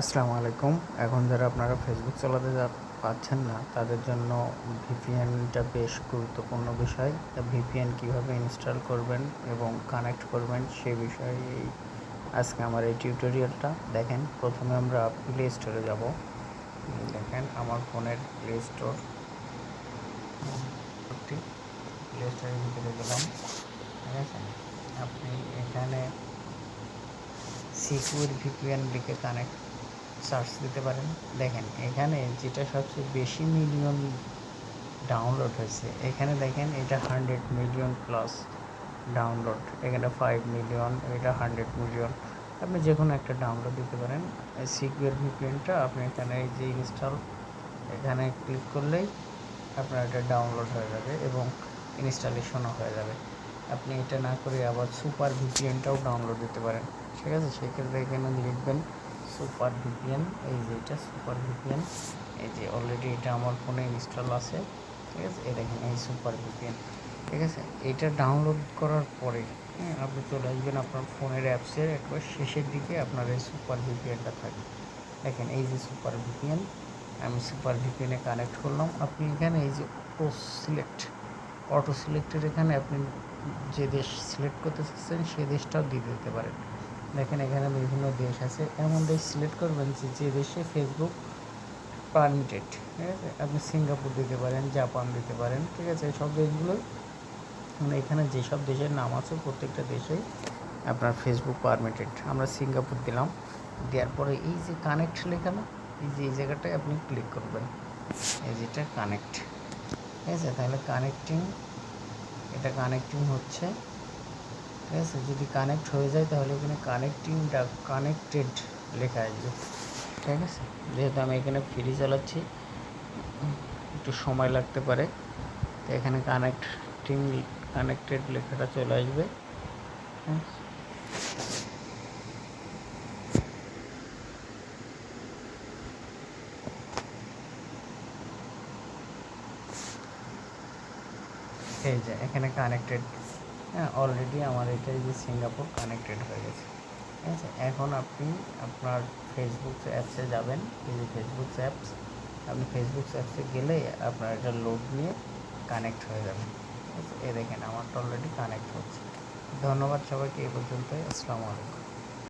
আসসালামু আলাইকুম। এখন যারা আপনারা ফেসবুক চালাতে যা পাচ্ছেন না, তাদের জন্য ভিপিএনটা বেশ গুরুত্বপূর্ণ বিষয়। ভিপিএন কীভাবে ইনস্টল করবেন এবং কানেক্ট করবেন সে বিষয়ে আজকে আমার এই টিউটোরিয়ালটা দেখেন, প্রথমে আমরা প্লে স্টোরে যাব। দেখেন, আমার ফোনের প্লে স্টোর প্লে স্টোরের ভিতরে গেলাম ঠিক আছে আপনি এখানে সিকিউর ভিপিএন লিখে কানেক্ট সার্চ দিতে পারেন। দেখেন, এখানে যেটা সবচেয়ে বেশি মিলিয়ন ডাউনলোড হয়েছে, এখানে দেখেন এটা হান্ড্রেড মিলিয়ন প্লাস ডাউনলোড এখানে ফাইভ মিলিয়ন এটা হান্ড্রেড মিলিয়ন আপনি যে কোনো একটা ডাউনলোড দিতে পারেন। সিকিউর ভিপিএনটা আপনি এখানে এই যে ইনস্টল এখানে ক্লিক করলেই আপনার এটা ডাউনলোড হয়ে যাবে এবং ইনস্টলেশনও হয়ে যাবে। আপনি এটা না করে আবার সুপার ভিপিএনটাও ডাউনলোড দিতে পারেন। ঠিক আছে? সেক্ষেত্রে এখানে লিখবেন সুপার ভিপিএন এই যে এটা সুপার ভিপিএন এই যে অলরেডি এটা আমার ফোনে ইনস্টল আছে। ঠিক আছে? এই দেখেন, এই সুপার ভিপিএন ঠিক আছে? এটা ডাউনলোড করার পরে হ্যাঁ আপনি চলে আসবেন আপনার ফোনের অ্যাপসের একবার শেষের দিকে আপনার এই সুপার ভিপিএনটা থাকে দেখেন, এই যে সুপার ভিপিএন আমি সুপার ভিপিএনে কানেক্ট করলাম। আপনি এখানে এই যে অটো সিলেক্ট অটো সিলেক্টের এখানে আপনি যে দেশ সিলেক্ট করতে চাচ্ছেন, সে দেশটাও দিয়ে দিতে পারেন। দেখেন এখানে বিভিন্ন দেশ আছে। এমন দেশ সিলেক্ট করবেন যে যে দেশে ফেসবুক পারমিটেড ঠিক আছে? আপনি সিঙ্গাপুর দিতে পারেন, জাপান দিতে পারেন, ঠিক আছে? সব দেশগুলো মানে এখানে যেসব দেশের নাম আছে, প্রত্যেকটা দেশেই আপনার ফেসবুক পারমিটেড আমরা সিঙ্গাপুর দিলাম, দেওয়ার পরে এই যে কানেক্ট লেখা না, এই যে, এই জায়গাটায় আপনি ক্লিক করবেন। এই যেটা কানেক্ট ঠিক আছে? তাহলে কানেক্টিং এটা কানেক্টিং হচ্ছে। ঠিক আছে? যদি কানেক্ট হয়ে যায়, তাহলে এখানে কানেক্টিংটা কানেক্টেড লেখা আসবে। ঠিক আছে? যেহেতু আমি এখানে ফ্রি চালাচ্ছি, একটু সময় লাগতে পারে। তো এখানে কানেক্টিং কানেক্টেড লেখাটা চলে আসবে। হ্যাঁ? এই যে, এখানে কানেক্টেড হ্যাঁ অলরেডি আমার এটা যে সিঙ্গাপুর কানেক্টেড হয়ে গেছে। ঠিক আছে? এখন আপনি আপনার ফেসবুক অ্যাপসে যাবেন। এই যে ফেসবুক অ্যাপস আপনি ফেসবুক অ্যাপসে গেলে আপনার এটা লোড নিয়ে কানেক্ট হয়ে যাবে। ঠিক আছে? এ দেখেন, আমারটা অলরেডি কানেক্ট হচ্ছে। ধন্যবাদ সবাইকে, এই পর্যন্ত আসসালামু আলাইকুম।